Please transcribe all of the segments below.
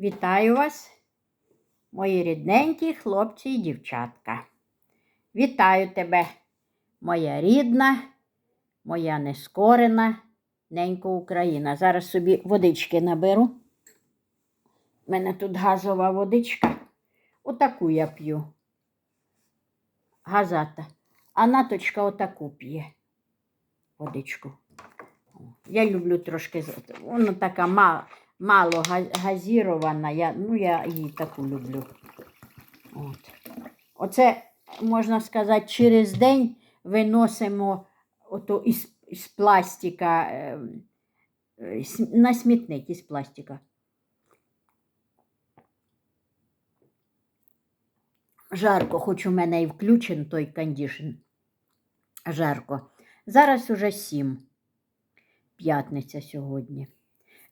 Вітаю вас, мої рідненькі хлопці і дівчатка. Вітаю тебе, моя рідна, моя нескорена ненька Україна. Зараз собі водички наберу. У мене тут газова водичка. Отаку я п'ю. Газата. А наточка отаку п'є. Водичку. Я люблю трошки, вона така ма- мало газірована, я, ну я її таку люблю. От. Оце, можна сказати, через день виносимо ото із, із пластика е, е, на смітник із пластика. Жарко, хоч у мене і включен той кондішн. Жарко. Зараз уже сім. П'ятниця сьогодні.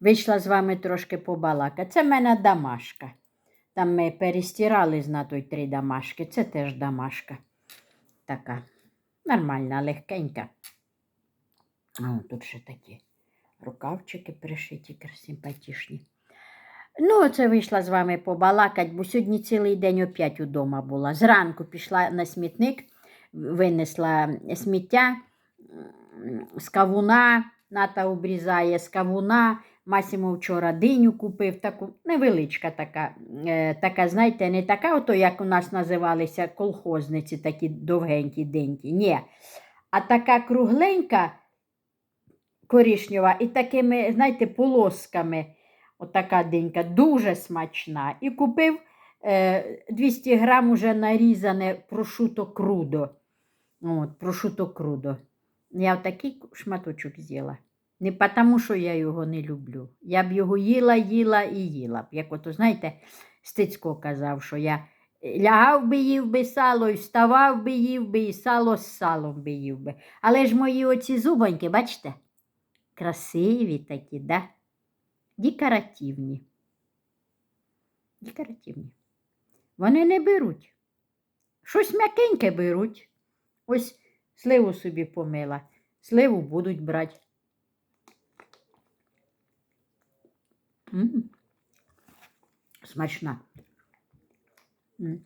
Вийшла з вами трошки побалакати. Це в мене дамашка. Там ми перестирали на той три дамашки. Це теж дамашка. Така нормальна, легкенька. О, тут ще такі рукавчики пришиті, симпатичні. Ну, оце вийшла з вами побалакати, бо сьогодні цілий день опять удома була. Зранку пішла на смітник, винесла сміття з кавуна, ната обрізає з кавуна. Масімо вчора диню купив, таку невеличка така, е, така, знаєте, не така, ото, як у нас називалися колхозниці, такі довгенькі денькі. Ні. А така кругленька корішньова і такими, знаєте, полосками. Отака денька, дуже смачна. І купив е, 200 грам уже нарізане прошуто крудо. От, прошуто крудо. Я отакий шматочок з'їла. Не тому, що я його не люблю. Я б його їла, їла і їла б. Як ото, знаєте, Стецько казав, що я лягав би, їв би сало, і вставав би, їв би, і сало з салом би їв би. Але ж мої оці зубоньки, бачите, красиві такі, да? Декоративні. Декоративні. Вони не беруть. Щось м'якеньке беруть. Ось сливу собі помила. Сливу будуть брати. М. Смачна. М.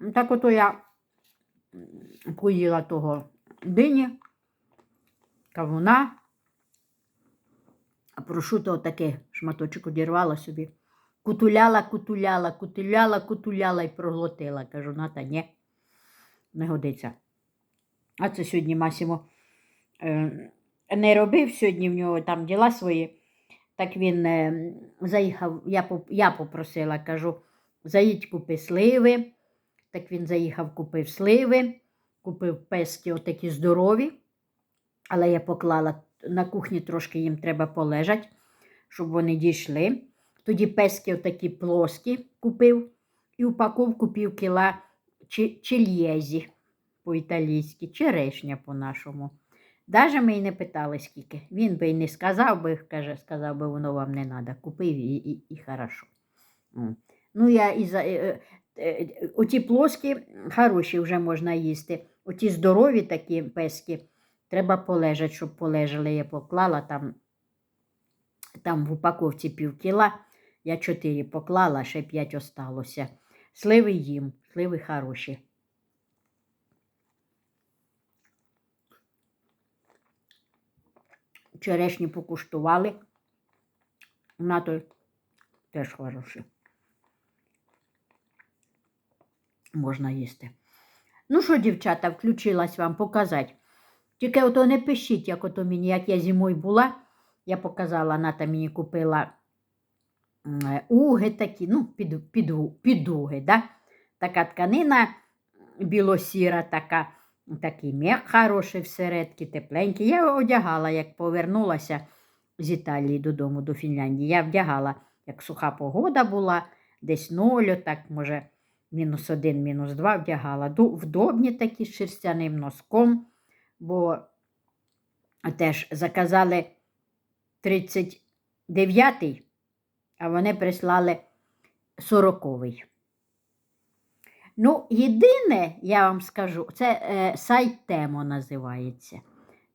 Ну, Так ото я м, поїла того дині, кавуна, а прошуто отакий шматочок одірвала собі. Кутуляла, кутуляла, кутуляла, кутуляла і проглотила. Кажу, ната, ні, не годиться. А це сьогодні Масімо е, не робив сьогодні в нього там діла свої. Так він е, заїхав, я, я попросила, кажу, заїдь купи сливи. Так він заїхав, купив сливи, купив пески отакі здорові. Але я поклала на кухні трошки їм треба полежати, щоб вони дійшли. Тоді пески отакі плоскі купив і упаковку пів кіла чи- по-італійськи, черешня по-нашому. Даже ми й не питали, скільки. Він би й не сказав би, каже, сказав би, воно вам не треба. Купив і, і, і хорошо. Ну, я і за, е, е, е, оті плоскі хороші вже можна їсти. Оті здорові такі пески, треба полежати, щоб полежали. Я поклала там, там в упаковці пів кіла. Я чотири поклала, ще п'ять осталося. Сливи їм, сливи хороші. Черешні покуштували. На той теж хороші. Можна їсти. Ну що, дівчата, включилась вам показати. Тільки ото не пишіть, як ото мені, як я зимою була. Я показала, Ната мені купила е, уги такі, ну, під, під, підуги, да? така тканина білосіра, така, такий м'як хороший всередки, тепленький. Я одягала, як повернулася з Італії додому, до Фінляндії. Я вдягала, як суха погода була, десь ноль, так, може, мінус один, мінус два вдягала. Вдобні такі з шерстяним носком, бо теж заказали 39-й, а вони прислали 40-й. Ну, єдине, я вам скажу, це е, сайт Темо називається.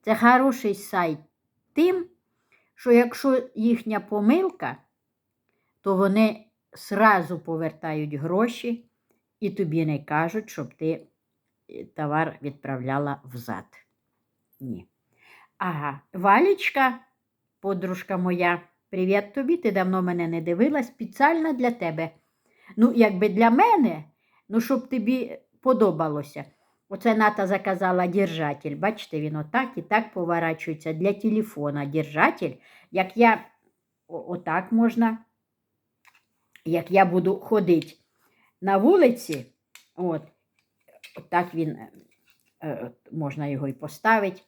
Це хороший сайт тим, що якщо їхня помилка, то вони сразу повертають гроші і тобі не кажуть, щоб ти е, товар відправляла взад. Ні. Ага, Валічка, подружка моя, привіт тобі, ти давно мене не дивилась, спеціально для тебе. Ну, якби для мене, ну, щоб тобі подобалося. Оце Ната заказала держатель. Бачите, він отак і так поворачується для телефона. Держатель, як я отак можна, як я буду ходити на вулиці, от, отак він е, е, можна його і поставити.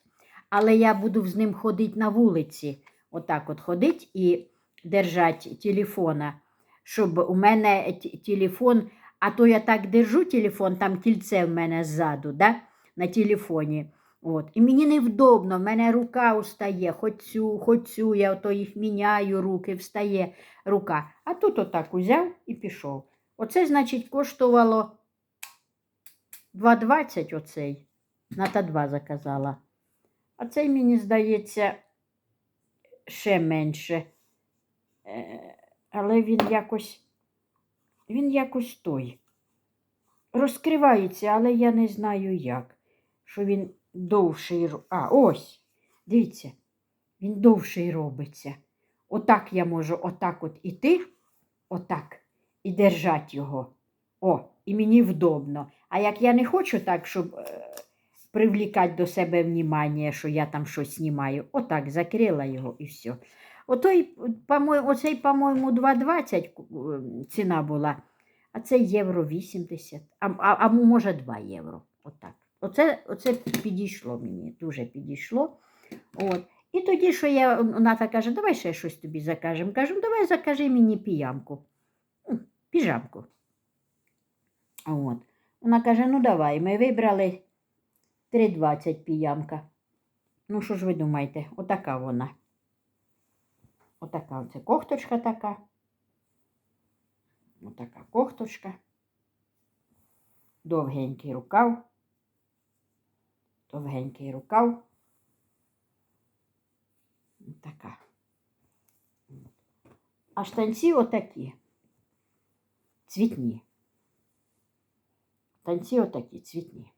Але я буду з ним ходити на вулиці, отак от ходити і держати телефона, щоб у мене телефон, а то я так держу телефон, там кільце в мене ззаду, да? на телефоні. От. І мені невдобно, в мене рука устає, хоч цю, хоч цю, я ото їх міняю, руки, встає рука. А тут отак узяв і пішов. Оце, значить, коштувало 2,20 оцей. Ната 2 заказала. А цей, мені здається, ще менше. Е, Але він якось, він якось той. Розкривається, але я не знаю як. Що він довший. А, ось. Дивіться, він довший робиться. Отак я можу отак от іти, отак, і держати його. О, і мені вдобно. А як я не хочу так, щоб е, привлікати до себе внимання, що я там щось знімаю, отак закрила його і все. Отой, по-моєму, оцей, по-моєму, 2,20 е, ціна була, а це євро 80, а, а, а може 2 євро. Отак. Оце, оце підійшло мені, дуже підійшло. От. І тоді, що я, Ната каже, давай ще щось тобі закажемо. Кажу, «Ну, давай закажи мені піямку. Піжамку. От. Вона каже, ну давай, ми вибрали 3,20 піямка. Ну, що ж ви думаєте, отака вона. Отака оце кофточка така. Отака кофточка. Довгенький рукав. Довгенький рукав. Така. А штанці отакі. Цвітні. Танці отакі цвітні.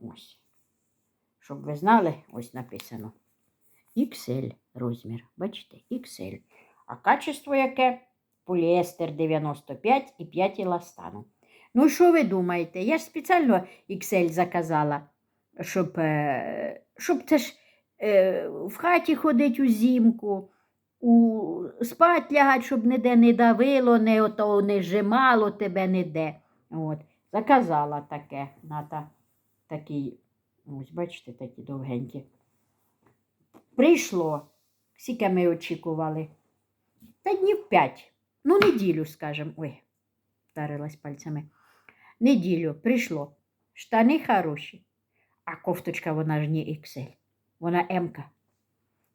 Ось. Щоб ви знали, ось написано. XL розмір. Бачите, XL. А качество яке? Поліестер 95 і 5 еластану. Ну, що ви думаєте? Я ж спеціально XL заказала, щоб, е, щоб це ж е, в хаті ходить узимку, у, спать лягать, щоб ніде не давило, не, ото, не жимало тебе ніде. От. Заказала таке, ната, такий, ось бачите, такі довгенькі. Прийшло. Скільки ми очікували? Та днів п'ять. Ну, неділю, скажем. Ой, вдарилась пальцями. Неділю прийшло. Штани хороші, а кофточка вона ж не XL. Вона М-ка.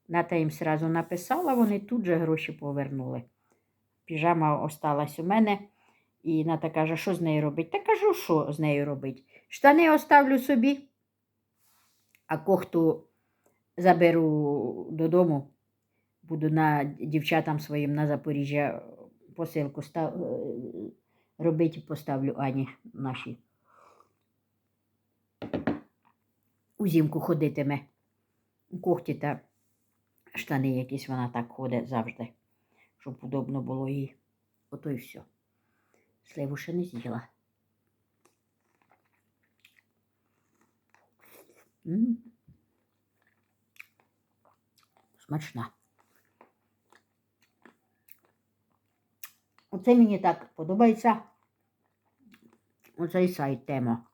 Ната їм сразу написала, вони тут же гроші повернули. Піжама осталась у мене. І Ната каже, що з нею робить? Та кажу, що з нею робить. Штани оставлю собі, а кофту заберу додому. Буду на дівчатам своїм на Запоріжжя посилку став, е, робити, поставлю Ані нашій. Узімку ходитиме. Когті та штани якісь вона так ходить завжди, щоб удобно було їй. Ото і все. Сливу ще не з'їла. Смачна. Оце мені так подобається. Оцей сайт тема.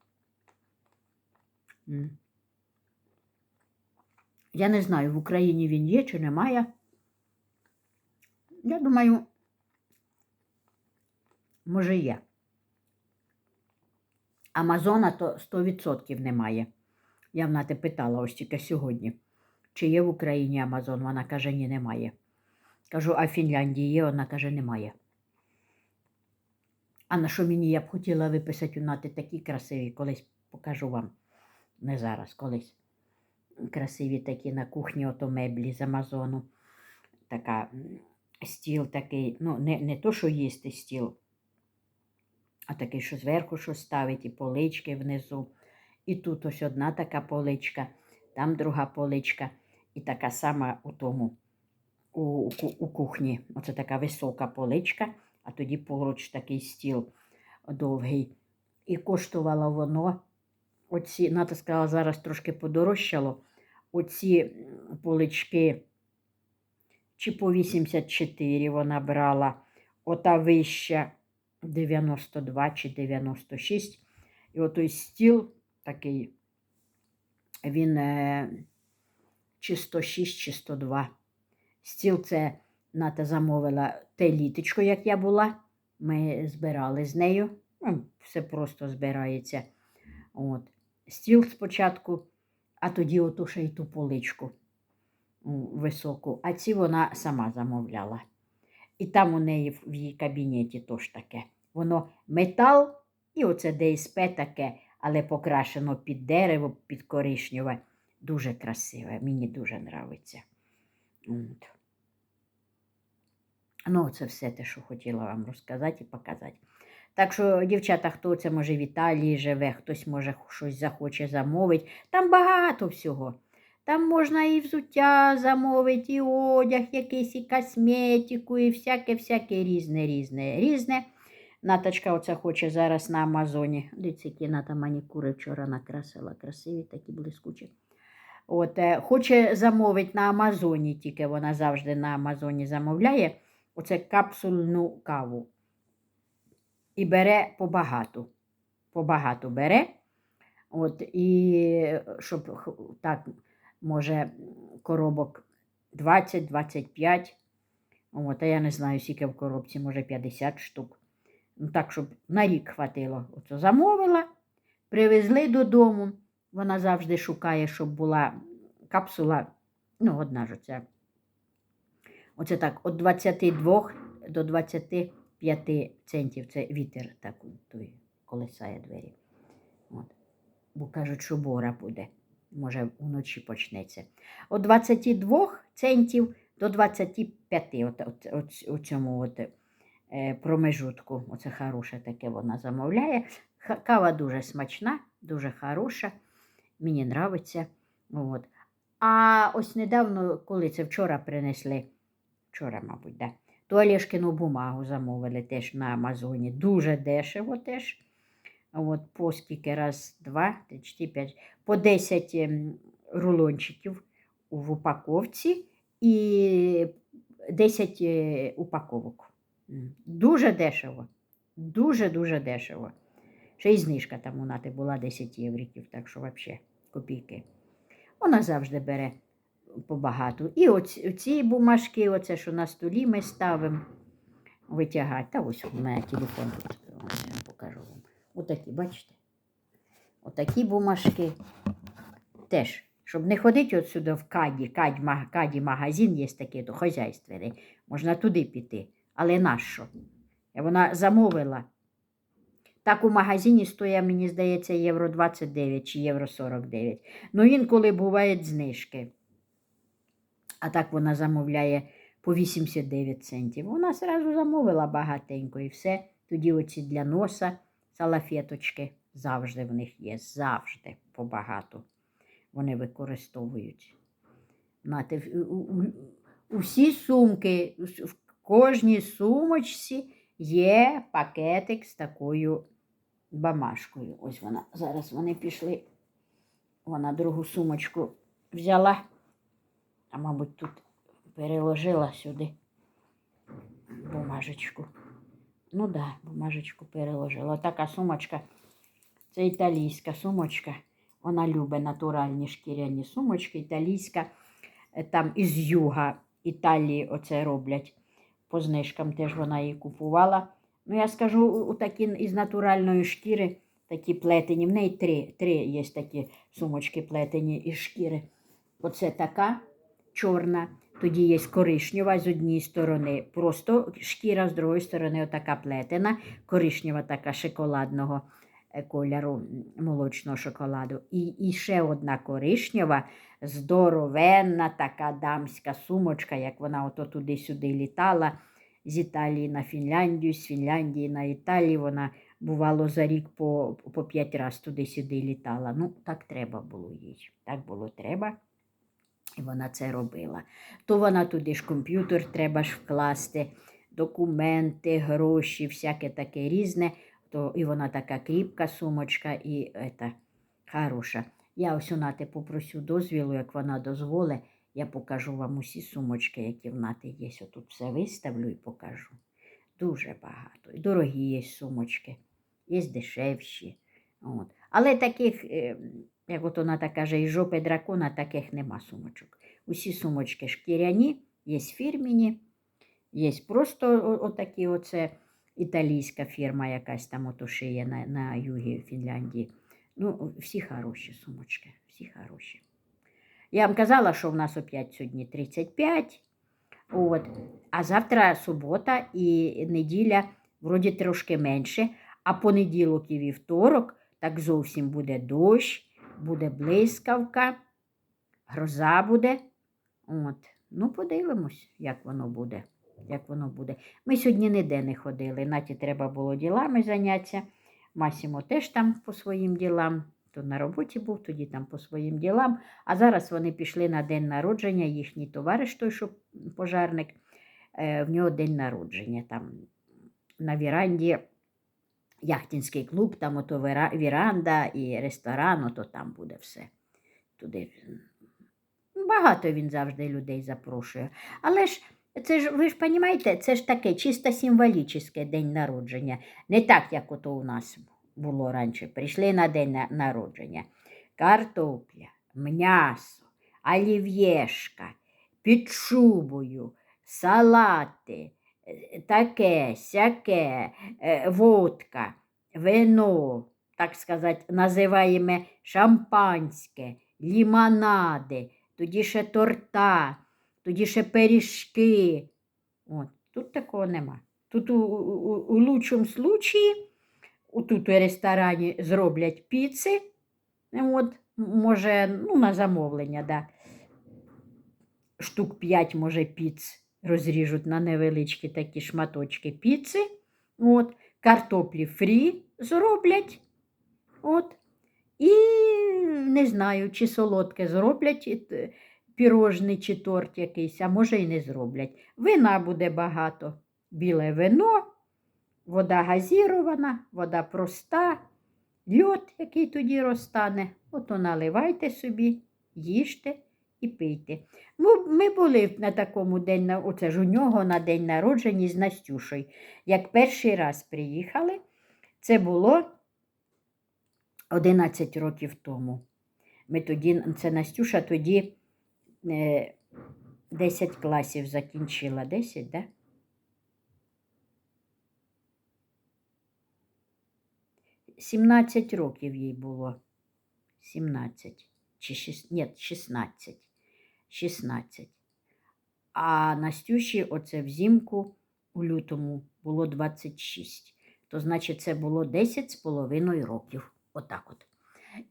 Я не знаю, в Україні він є чи немає. Я думаю, може є. Амазона то 100% немає. Я в Нати питала ось тільки сьогодні, чи є в Україні Амазон. Вона каже, ні, немає. Кажу, а в Фінляндії є, вона каже, немає. А на що мені я б хотіла виписати у Нати такі красиві, колись покажу вам. Не зараз, колись. Красиві такі на кухні, ото меблі з Амазону. Така стіл такий, ну, не, не то, що їсти стіл, а такий, що зверху щось ставить, і полички внизу. І тут ось одна така поличка, там друга поличка, і така сама у тому, у, у, у кухні. Оце така висока поличка, а тоді поруч такий стіл довгий. І коштувало воно, оці, Ната сказала, зараз трошки подорожчало. Оці полички, чи по 84 вона брала, ота вища 92 чи 96. І отой стіл такий, він е, чи 106, чи 102. Стіл це Ната замовила те літочко, як я була. Ми збирали з нею. Ну, все просто збирається. От. Стіл спочатку, а тоді оту ще й ту поличку високу. А ці вона сама замовляла. І там у неї в її кабінеті теж таке. Воно метал і оце ДСП таке, але покрашено під дерево, під коричневе. Дуже красиве, мені дуже подобається. Ну, це все те, що хотіла вам розказати і показати. Так що, дівчата, хто це може в Італії живе, хтось може щось захоче замовити. Там багато всього. Там можна і взуття замовити, і одяг, якийсь, і косметику, і всяке-всяке різне, різне, різне. Наточка оце хоче зараз на Амазоні. Дивіться, які Ната манікури вчора накрасила. Красиві, такі блискучі. От, е, хоче замовити на Амазоні, тільки вона завжди на Амазоні замовляє. Оце капсульну каву. І бере побагато. Побагато бере. От, і щоб так, може, коробок 20-25. От, а я не знаю, скільки в коробці, може 50 штук. Так, щоб на рік хватило. Оце замовила, привезли додому. Вона завжди шукає, щоб була капсула, ну, одна ж оця. Оце так, від 22 до 25 центів. Це вітер так той колесає двері. От. Бо кажуть, що бора буде. Може, вночі почнеться. Від 22 центів до 25 от, от, от, у цьому от, промежутку. Оце хороше таке вона замовляє. Кава дуже смачна, дуже хороша. Мені подобається. От. А ось недавно, коли це вчора принесли, вчора, мабуть, да, ту Олешкину бумагу замовили теж на Амазоні. Дуже дешево теж. От, по скільки раз, два, три, чотири, п'ять, по 10 ем, рулончиків в упаковці і 10 е, упаковок. Дуже дешево. Дуже-дуже дешево. Ще й знижка там у нати була 10 євриків, так що взагалі копійки. Вона завжди бере побагато. І оці, ці бумажки, оце, що на столі ми ставимо, витягати. Та ось у мене телефон тут. Покажу вам. Отакі, бачите? Отакі бумажки. Теж, щоб не ходити от сюди в каді, кадь, каді магазин є такий, то хазяйственний. Можна туди піти. Але нащо? Вона замовила. Так у магазині стоїть, мені здається, євро 29 чи євро 49. Ну, інколи бувають знижки. А так вона замовляє по 89 центів. Вона зразу замовила багатенько і все. Тоді оці для носа салафеточки завжди в них є. Завжди побагато. Вони використовують. Знаєте, усі сумки, кожній сумочці є пакетик з такою бамашкою. Ось вона. Зараз вони пішли. Вона другу сумочку взяла, а мабуть, тут переложила сюди бумажечку. Ну так, да, бумажечку переложила. Така сумочка. Це італійська сумочка. Вона любить натуральні шкіряні сумочки. Італійська, е, там із юга Італії оце роблять. По знижкам теж вона її купувала. Ну, я скажу, у- такі із натуральної шкіри, такі плетені. В неї три, три є такі сумочки плетені із шкіри. Оце така чорна, тоді є коричнева з однієї сторони, просто шкіра з другої сторони, отака плетена, коричнева така шоколадного кольору молочного шоколаду. І, і ще одна коричнева, здоровенна така дамська сумочка, як вона ото туди-сюди літала з Італії на Фінляндію, з Фінляндії на Італію. Вона бувало за рік по, по п'ять разів туди-сюди літала. Ну, так треба було їй. Так було треба. І вона це робила. То вона туди ж комп'ютер треба ж вкласти, документи, гроші, всяке таке різне. То і вона така кріпка сумочка і ета, хороша. Я ось у Нати попросю дозвілу, як вона дозволить, я покажу вам усі сумочки, які в Нати є. Отут все виставлю і покажу. Дуже багато. І дорогі є сумочки, є дешевші. От. Але таких, е, як от вона так каже, із жопи дракона, таких нема сумочок. Усі сумочки шкіряні, є фірміні, є просто отакі оце італійська фірма якась там ото шиє на, на югі Фінляндії. Ну, всі хороші сумочки, всі хороші. Я вам казала, що в нас опять сьогодні 35. От. А завтра субота і неділя, вроді трошки менше, а понеділок і вівторок так зовсім буде дощ, буде блискавка, гроза буде. От. Ну, подивимось, як воно буде. Як воно буде. Ми сьогодні ніде не ходили. Наті треба було ділами зайнятися. Масімо теж там по своїм ділам. То на роботі був, тоді там по своїм ділам. А зараз вони пішли на день народження, їхній товариш, той, що пожарник, е, в нього день народження. Там на віранді яхтінський клуб, там ото віранда і ресторан, ото там буде все. Туди. Багато він завжди людей запрошує. Але ж це ж, ви ж розумієте, це ж таке чисто символічне день народження. Не так, як ото у нас було раніше. Прийшли на день народження. Картопля, м'ясо, олів'єшка, під шубою, салати, е, таке, сяке, е, водка, вино, так сказати, називаємо шампанське, лімонади, тоді ще торта, тоді ще пиріжки. От, тут такого нема. Тут у, у, у лучшому случаї, тут у ресторані зроблять піци, от, може, ну, на замовлення, да. штук 5, може, піц розріжуть на невеличкі такі шматочки піци. От, картоплі фрі зроблять. От. І не знаю, чи солодке зроблять пірожний чи торт якийсь, а може і не зроблять. Вина буде багато. Біле вино, вода газірована, вода проста, льод, який тоді розтане. Ото наливайте собі, їжте і пийте. Ну, ми були на такому день, оце ж у нього на день народження з Настюшою. Як перший раз приїхали, це було 11 років тому. Ми тоді, це Настюша тоді 10 класів закінчила. 10, да? Сімнадцять років їй було. 17 чи 6, ні, 16. 16. А Настюші оце взимку у лютому було 26. То значить, це було 10 з половиною років. Отак от.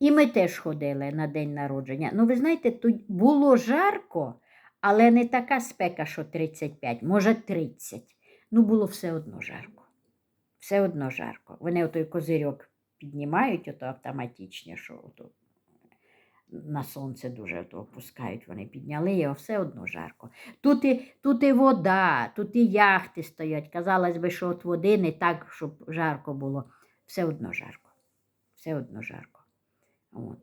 І ми теж ходили на день народження. Ну, ви знаєте, тут було жарко, але не така спека, що 35, може 30. Ну, було все одно жарко. Все одно жарко. Вони отой козирьок піднімають, ото автоматичне, що ото на сонце дуже то опускають, вони підняли його, все одно жарко. Тут і, тут і вода, тут і яхти стоять. Казалось би, що от води не так, щоб жарко було. Все одно жарко. Все одно жарко. От.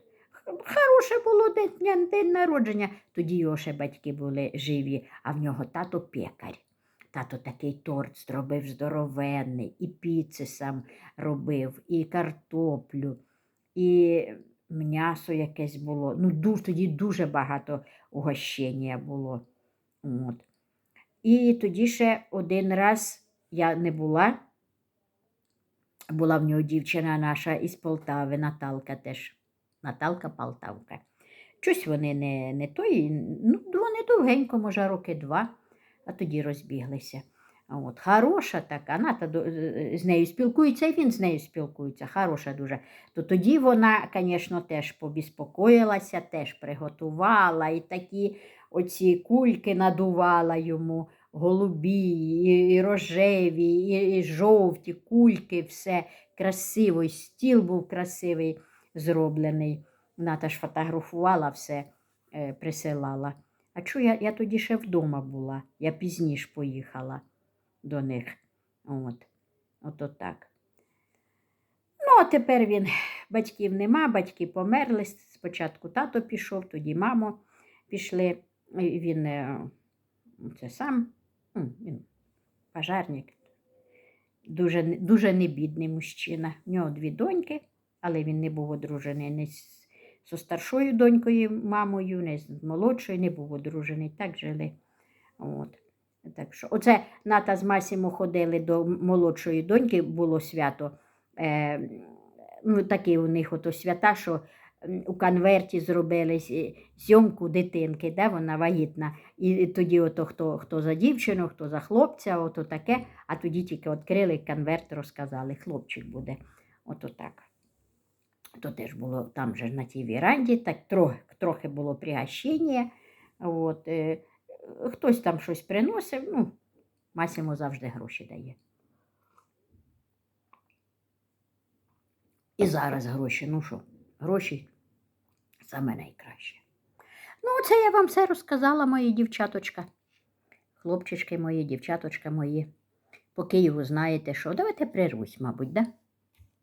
Хороше було день, день народження. Тоді його ще батьки були живі, а в нього тато пекар. Тато такий торт зробив здоровенний, і піци сам робив, і картоплю, і м'ясо якесь було. Ну, дуже, тоді дуже багато угощення було. От. І тоді ще один раз я не була. Була в нього дівчина наша із Полтави, Наталка теж. Наталка Полтавка. Щось вони не, не той, ну, вони довгенько, може, роки два, а тоді розбіглися. От, хороша така, Ната з- нею спілкується, і він з нею спілкується, хороша дуже. То тоді вона, звісно, теж побіспокоїлася, теж приготувала і такі оці кульки надувала йому, голубі, і, рожеві, і жовті кульки, все красиво, і стіл був красивий зроблений. Ната ж фотографувала все, е, присилала. А чу я, я тоді ще вдома була, я пізніше поїхала до них. От. Ото так. Ну, а тепер він, батьків нема, батьки померли. Спочатку тато пішов, тоді мамо пішли. Він е, це сам, він пожарник. Дуже, дуже небідний мужчина. В нього дві доньки, але він не був одружений ні з зі старшою донькою, мамою, не з молодшою, не був одружений. Так жили. От. Так що, оце Ната з Масімо ходили до молодшої доньки, було свято. Е, ну, такі у них ото свята, що у конверті зробили зйомку дитинки, де вона вагітна. І тоді ото хто, хто за дівчину, хто за хлопця, ото таке, а тоді тільки відкрили конверт, розказали, хлопчик буде. Ото так. То теж було там же на тій віранді, так трохи, трохи було пригощення. От, е, хтось там щось приносив, ну, Масімо завжди гроші дає. І зараз гроші, ну що, гроші саме найкраще. Ну, це я вам все розказала, мої дівчаточка. Хлопчички мої, дівчаточка мої. По Києву знаєте що. Давайте прирвусь, мабуть, да?